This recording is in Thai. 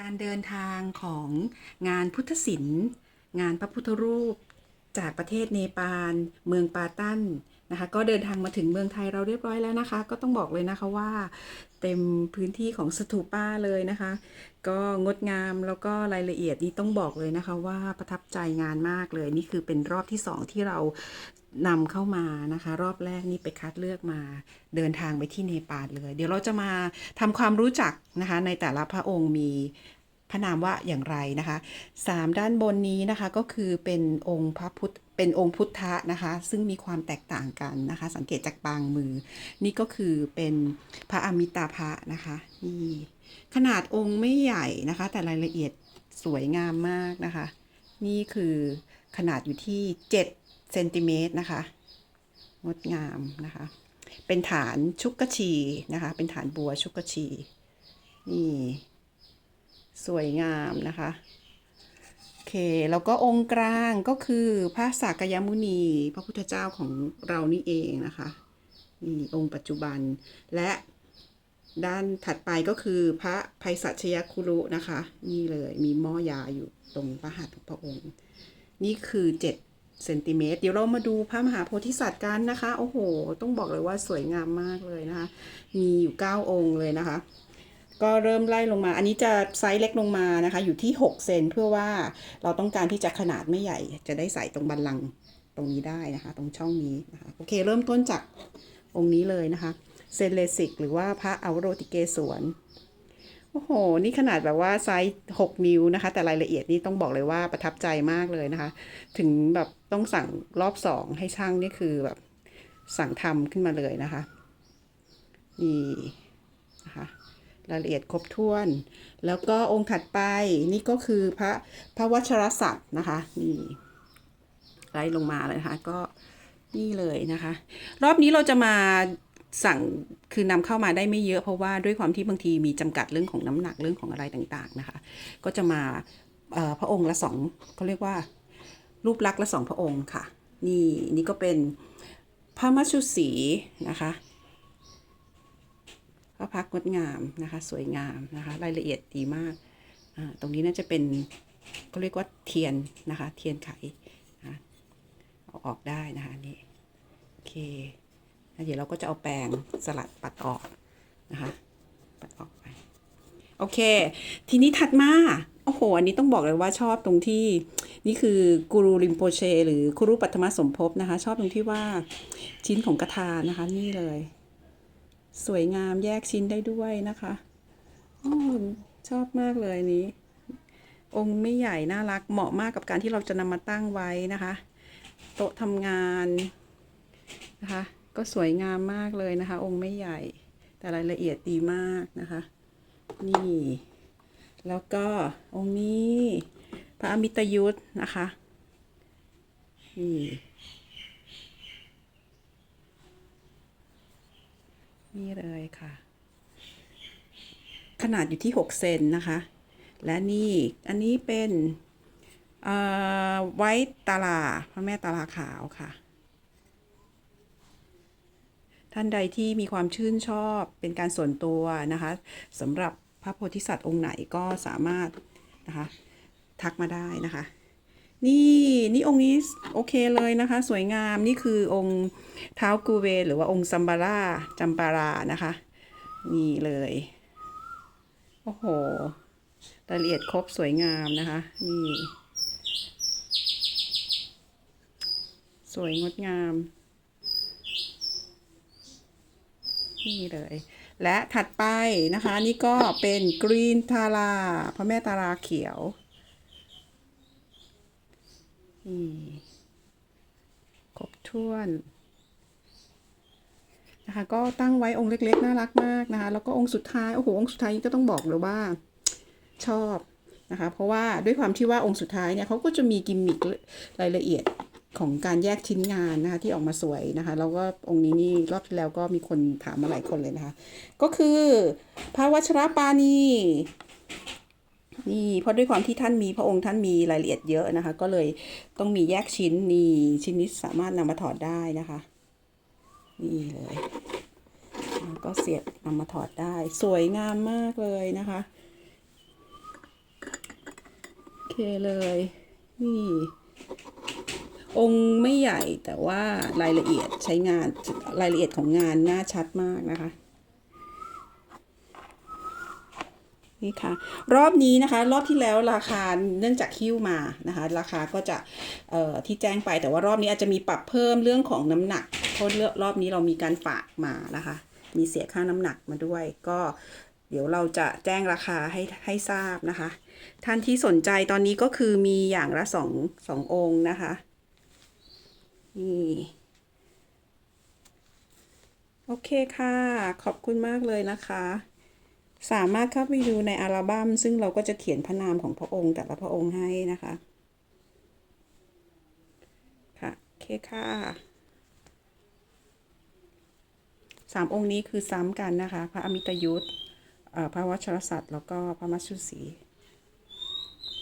การเดินทางของงานพุทธศิลป์ งานพระพุทธรูป จากประเทศเนปาล เมืองปาตัน นะคะก็เดินทางมาถึงเมืองไทยเราเรียบร้อยแล้วนะคะ ก็ต้องบอกเลยนะคะว่า เต็มพื้นที่ของสถูป้าเลยนะคะ ก็งดงามแล้วก็รายละเอียดนี่ต้องบอกเลยนะคะ ว่าประทับใจงานมากเลย นี่คือเป็นรอบที่สองที่เรานำเข้ามานะคะ รอบแรกนี่ไปคัดเลือกมาเดินทางไปที่เนปาลเลย เดี๋ยวเราจะมาทำความรู้จักนะคะ ในแต่ละพระองค์มี ระนามว่าอย่างไรนะคะสามด้านบนนี้นะคะก็คือเป็นองค์พระพุทธเป็นองค์พุทธะนะคะ ซึ่งมีความแตกต่างกันนะคะ สังเกตจากปางมือ นี่ก็คือเป็นพระอมิตาภะนะคะนี่ขนาดองค์ไม่ใหญ่นะคะ แต่รายละเอียดสวยงามมากนะคะ นี่คือขนาดอยู่ที่7เซนติเมตรนะคะงดงามนะคะ เป็นฐานชุกกชีนะคะ เป็นฐานบัวชุกกชีนี่ สวยงามนะคะโอเคแล้วก็องค์กลางก็คือพระสักยมุนี พระพุทธเจ้าของเรานี่เองนะคะนี่องค์ปัจจุบันและด้านถัดไปก็คือพระภัยสัชยคุรุนะคะ นี่เลยมีหม้อยาอยู่ตรงพระหัตถ์ของพระองค์ นี่คือ7เซนติเมตรเดี๋ยวเรามาดูพระมหาโพธิสัตว์กันนะคะ โอ้โห ต้องบอกเลยว่าสวยงามมากเลยนะคะ มีอยู่9องค์เลยนะคะ ก็เริ่มไล่ลงมา อันนี้จะไซส์เล็กลงมานะคะ อยู่ที่ 6 เซนเพื่อว่าเราต้องการที่จะขนาดไม่ใหญ่ จะได้ใส่ตรงบันลังตรงนี้ได้นะคะ ตรงช่องนี้นะคะโอเค เริ่มต้นจากองค์นี้เลยนะคะ เซนเลสิก หรือว่าพระอวโรติเกศวนโอ้โห นี่ขนาดแบบว่าไซส์ 6 นิ้วนะคะ แต่รายละเอียดนี่ต้องบอกเลยว่าประทับใจมากเลยนะคะ ถึงแบบต้องสั่งรอบสองให้ช่างนี่คือแบบสั่งทำขึ้นมาเลยนะคะ นี่นะคะ รายละเอียดครบถ้วน แล้วก็องค์ถัดไปนี่ก็คือพระพระวชรศักดิ์นะคะนี่ไล่ลงมาเลยนะคะก็นี่เลยนะคะ รอบนี้เราจะมาสั่งคือนำเข้ามาได้ไม่เยอะเพราะว่าด้วยความที่บางทีมีจำกัดเรื่องของน้ำหนักเรื่องของอะไรต่างๆนะคะ ก็จะมาพระองค์ละสองเขาเรียกว่า รูปลักษณ์ละสองพระองค์ค่ะ นี่นี่ก็เป็นพระมัชชุสีนะคะ พระพักงดงามนะคะ สวยงามนะคะ รายละเอียดดีมาก ตรงนี้น่าจะเป็นเขาเรียกว่าเทียนนะคะ เทียนไขนะเอาออกได้นะคะนี่โอเคเดี๋ยวเราก็จะเอาแปรงสลัดปัดออกนะคะ ปัดออกไป โอเค ทีนี้ถัดมาโอ้โห อันนี้ต้องบอกเลยว่าชอบตรงที่นี่คือกูรูริมโปเช หรือคุรุปัตมสมภพนะคะ ชอบตรงที่ว่าชิ้นของกระทานะคะ นี่เลย สวยงามแยกชิ้นได้ด้วยนะคะออชอบมากเลยนี้ องค์ไม่ใหญ่น่ารักเหมาะมากกับการที่เราจะนำมาตั้งไว้นะคะ โต๊ะทำงานนะคะ ก็สวยงามมากเลยนะคะ องค์ไม่ใหญ่ แต่รายละเอียดดีมากนะคะ นี่ แล้วก็องค์นี้ พระอมิตยุทธ์นะคะนี่ นี่เลยค่ะ ขนาดอยู่ที่ 6 เซนนะคะ และนี่อันนี้เป็นไว้ตาลาพระแม่ตาลาขาวค่ะ ท่านใดที่มีความชื่นชอบเป็นการส่วนตัวนะคะสำหรับพระโพธิสัตว์องค์ไหนก็สามารถนะคะ ทักมาได้นะคะ นี่นี่องค์นี้โอเคเลยนะคะ สวยงามนี่คือองค์เท้ากูเว หรือว่าองค์ซัมบาร่าจัมปารานะคะ นี่เลย โอ้โหรายละเอียดครบสวยงามนะคะ นี่ สวยงดงาม นี่เลย และถัดไปนะคะ นี่ก็เป็นกรีนทาราพระแม่ตาราเขียว นี่ครบถ้วนนะคะ ก็ตั้งไว้องค์เล็ก ๆ น่ารักมากนะคะ แล้วก็องค์สุดท้าย โอ้โห องค์สุดท้ายก็ต้องบอกเลยว่าชอบนะคะ เพราะว่าด้วยความที่ว่าองค์สุดท้ายเนี่ยเขาก็จะมีกิมมิครายละเอียดของการแยกชิ้นงานนะคะที่ออกมาสวยนะคะ แล้วก็องค์นี้นี่รอบที่แล้วก็มีคนถามมาหลายคนเลยนะคะ ก็คือพระวัชรปานี นี่เพราะด้วยความที่ท่านมีพระองค์ท่านมีรายละเอียดเยอะนะคะ ก็เลยต้องมีแยกชิ้นนี่ชิ้นนี้สามารถนำมาถอดได้นะคะ นี่เลยก็เสียบนำมาถอดได้ สวยงามมากเลยนะคะโอเคเลย นี่ องค์ไม่ใหญ่แต่ว่ารายละเอียดใช้งานรายละเอียดของงานน่าชัดมากนะคะ นี่ค่ะ รอบนี้นะคะ รอบที่แล้วราคาเนื่องจากคิ้วมานะคะ ราคาก็จะเอ่อที่แจ้งไปแต่ว่ารอบนี้อาจจะมีปรับเพิ่มเรื่องของน้ำหนักเพราะเลือกรอบนี้เรามีการฝากมานะคะ มีเสียค่าน้ำหนักมาด้วย ก็เดี๋ยวเราจะแจ้งราคาให้ให้ทราบนะคะ ท่านที่สนใจตอนนี้ก็คือมีอย่างละสองสององค์นะคะนี่โอเคค่ะ ขอบคุณมากเลยนะคะ สามารถเข้าไปดูในอัลบั้ม ซึ่งเราก็จะเขียนพระนามของพระองค์แต่ละพระองค์ให้นะคะ ค่ะเคค่ะสามองค์นี้คือซ้ำกันนะคะ พระอมิตยุทธ์พระวัชรศัตร์แล้วก็พระมัชชุศรี